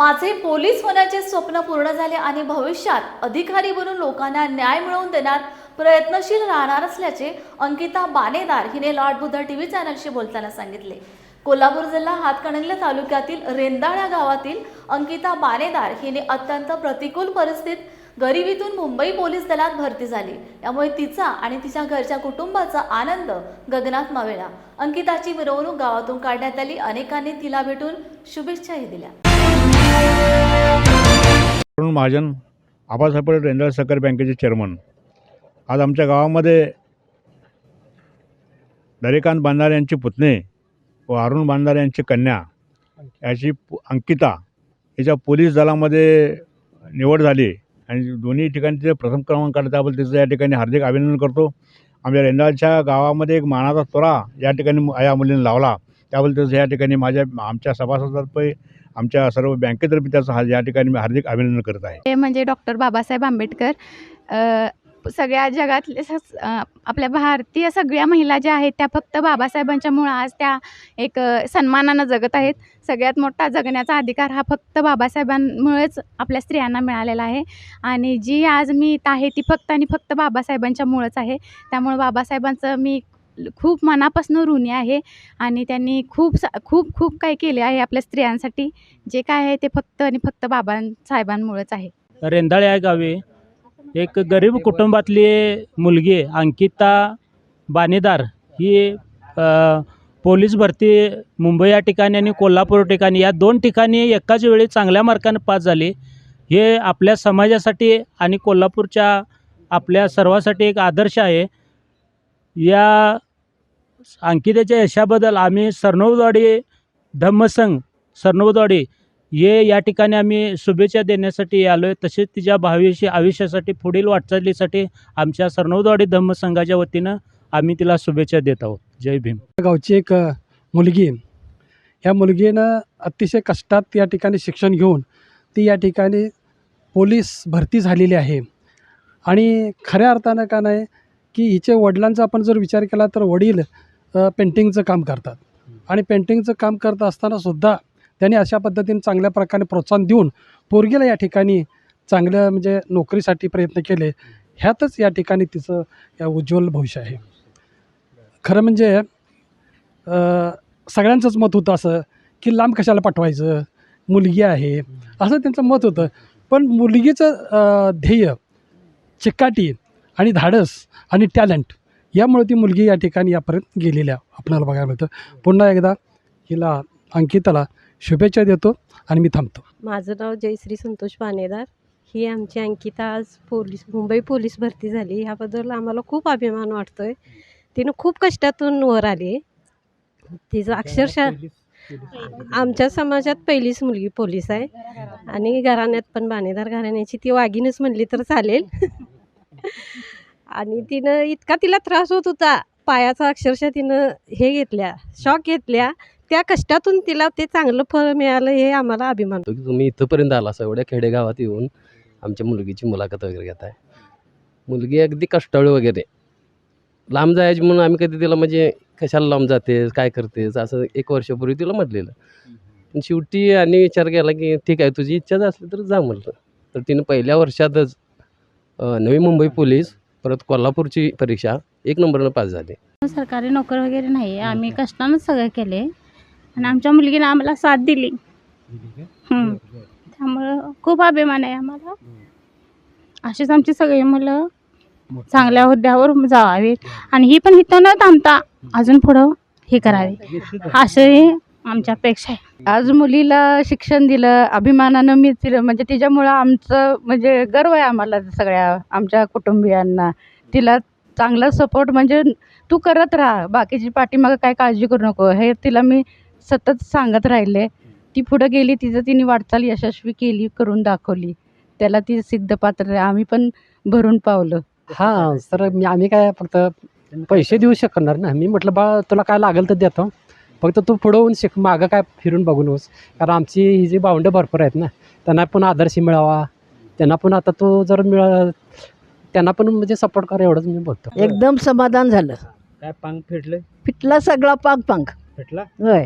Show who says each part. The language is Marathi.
Speaker 1: माझे पोलीस होण्याचे स्वप्न पूर्ण झाले आणि भविष्यात अधिकारी बनून लोकांना न्याय मिळवून देण्यात प्रयत्नशील राहणार असल्याचे अंकिता बानेदार हिने लॉर्ड बुद्ध टी व्ही चॅनलशी बोलताना सांगितले. कोल्हापूर जिल्हा हातकणंगले तालुक्यातील रेंदाळ्या गावातील अंकिता बानेदार हिने अत्यंत प्रतिकूल परिस्थितीत गरिबीतून मुंबई पोलीस दलात भरती झाली. त्यामुळे तिचा आणि तिच्या घरच्या कुटुंबाचा आनंद गगनात मावेला अंकिताची मिरवणूक गावातून काढण्यात आली. अनेकांनी तिला भेटून शुभेच्छाही दिल्या.
Speaker 2: अरुण महाजन आबासाहेब रेंदाळ सहकारी बँकेचे चेअरमन. आज आमच्या गावामध्ये दरेकांत बांधारे यांची पुतणे व अरुण बांधारे यांची कन्या याची पु- अंकिता हिच्या पोलीस दलामध्ये निवड झाली. आणि दोन्ही ठिकाणी तिथे प्रथम क्रमांक त्याबद्दल तिचं या ठिकाणी हार्दिक अभिनंदन करतो. आमच्या रेंदाळच्या गावामध्ये एक मानाचा तोरा या ठिकाणी या मुलीने लावला. त्याबद्दल तिचं या ठिकाणी माझ्या आमच्या सभासदातर्फे आमच्या सर्व बँकेतर्फे त्याचं हा या ठिकाणी मी हार्दिक अभिनंदन करत आहे.
Speaker 3: ते म्हणजे डॉक्टर बाबासाहेब आंबेडकर अ, सगळ्या जगातले स अ, आपल्या भारतीय सगळ्या महिला ज्या आहेत त्या फक्त बाबासाहेबांच्यामुळं आज त्या एक अ, सन्मानानं जगत आहेत. सगळ्यात मोठा जगण्याचा अधिकार हा फक्त बाबासाहेबांमुळेच आपल्या स्त्रियांना मिळालेला आहे. आणि जी आज मी इथं आहे ती फक्त आणि फक्त बाबासाहेबांच्यामुळंच आहे. त्यामुळं बाबासाहेबांचं मी खूप मनापासून ऋणी आहे आणि त्यांनी खूप सा खूप खूप काही केले आहे आपल्या स्त्रियांसाठी. जे काय आहे ते फक्त आणि फक्त बाबासाहेबांमुळेच आहे.
Speaker 4: रेंदाळे या गावी. एक गरीब कुटुंबातली मुलगी अंकिता बानेदार ही पोलीस भरती मुंबई या ठिकाणी आणि कोल्हापूर ठिकाणी या दोन ठिकाणी एकाच वेळी चांगल्या मार्काने पास झाली. हे आपल्या समाजासाठी आणि कोल्हापूरच्या आपल्या सर्वासाठी एक आदर्श आहे. या अंकितेच्या यशाबद्दल आम्ही सरनोबदवाडी धम्मसंघ सरनोबदवाडी हे या ठिकाणी आम्ही शुभेच्छा देण्यासाठी आलो आहे तसेच तिच्या भावीशी आयुष्यासाठी पुढील वाटचालीसाठी आमच्या सरनोदवाडी धम्मसंघाच्या वतीनं आम्ही तिला शुभेच्छा देत आहोत. जय भीम.
Speaker 5: गावची एक मुलगी ह्या मुलगीनं अतिशय कष्टात या ठिकाणी शिक्षण घेऊन ती या ठिकाणी पोलीस भरती झालेली आहे. आणि खऱ्या अर्थानं का नाही की हिचे वडिलांचा आपण जर विचार केला तर वडील पेंटिंगचं काम करतात. आणि पेंटिंगचं काम करत असतानासुद्धा त्यांनी अशा पद्धतीने चांगल्या प्रकारे प्रोत्साहन देऊन पोरगीला या ठिकाणी चांगलं म्हणजे नोकरीसाठी प्रयत्न केले. ह्यातच या ठिकाणी तिचं या उज्ज्वल भविष्य आहे. खरं म्हणजे सगळ्यांचंच मत होतं असं की लांब कशाला पाठवायचं? मुलगी आहे. असं त्यांचं मत होतं. पण मुलगीचं ध्येय चिकाटी आणि धाडस आणि टॅलेंट यामुळे ती मुलगी या ठिकाणी यापर्यंत गेलेल्या आपल्याला बघायला मिळतं. पुन्हा एकदा हिला अंकिताला शुभेच्छा देतो आणि मी थांबतो.
Speaker 6: माझं नाव जयश्री संतोष पानेदार ही आमची अंकिता आज पोलीस मुंबई पोलीस भरती झाली. ह्याबद्दल आम्हाला खूप अभिमान वाटतो आहे तिनं खूप कष्टातून वर आली. तिचं अक्षरशः आमच्या समाजात पहिलीच मुलगी पोलीस आहे. आणि घराण्यात पण बाणेदार घराण्याची ती वाघिनच म्हणली तर चालेल. आणि तिनं इतका तिला त्रास होत होता. पायाचा अक्षरशः तिनं हे घेतल्या शॉक घेतल्या. त्या कष्टातून तिला ते चांगलं फळ मिळालं हे आम्हाला अभिमान
Speaker 7: की तुम्ही इथंपर्यंत आला असा एवढ्या खेडेगावात येऊन आमच्या मुलगीची मुलाखत वगैरे घेताय. मुलगी अगदी कष्टाळू वगैरे. लांब जायची म्हणून आम्ही कधी तिला म्हणजे कशाला लांब जातेस काय करतेस असं एक वर्षापूर्वी तिला म्हटलेलं. पण शेवटी आणि विचार केला की ठीक आहे तुझी इच्छाच असली तर जा म्हटलं तर तिनं पहिल्या वर्षातच नवी मुंबई पोलीस परत कोल्हापूरची परीक्षा एक नंबरनं पास झाली.
Speaker 8: सरकारी नोकर वगैरे नाही आम्ही कष्टानंच सगळं केले. आणि आमच्या मुलगीने आम्हाला साथ दिली. हं. त्यामुळं खूप अभिमान आहे आम्हाला. अशीच आमची सगळी मुलं चांगल्या हुद्द्यावर जावावीत. आणि ही पण इथं न थांबता अजून पुढं हे करावे. असे आमच्या अपेक्षा आहे.
Speaker 3: आज मुलीला शिक्षण दिलं अभिमानानं मी तिला म्हणजे तिच्यामुळं आमचं म्हणजे गर्व आहे आम्हाला सगळ्या आमच्या कुटुंबियांना. तिला चांगला सपोर्ट म्हणजे तू करत राहा बाकीची पाठीमागं काय काळजी करू नको. हे तिला मी सतत सांगत राहिले. ती पुढं गेली तिचं तिने वाटचाल यशस्वी केली करून दाखवली. त्याला ती सिद्धपात्र आहे. आम्ही पण भरून पावलं.
Speaker 5: हां तर मी आम्ही काय फक्त पैसे देऊ शकणार ना मी म्हटलं बा तुला काय लागेल तर देतो. फक्त तू पुढं होऊन शिक मागं काय फिरून बघू नकोस कारण आमची ही जी भावंडं भरपूर आहेत ना त्यांना पण आदर्श मिळावा. त्यांना पण आता तो जर मिळा त्यांना पण म्हणजे सपोर्ट करा एवढंच मी बोलतो.
Speaker 9: एकदम समाधान झालं.
Speaker 4: काय पांग फेटलं
Speaker 9: फिटला सगळा पाक पंख
Speaker 4: फेटला?
Speaker 9: होय.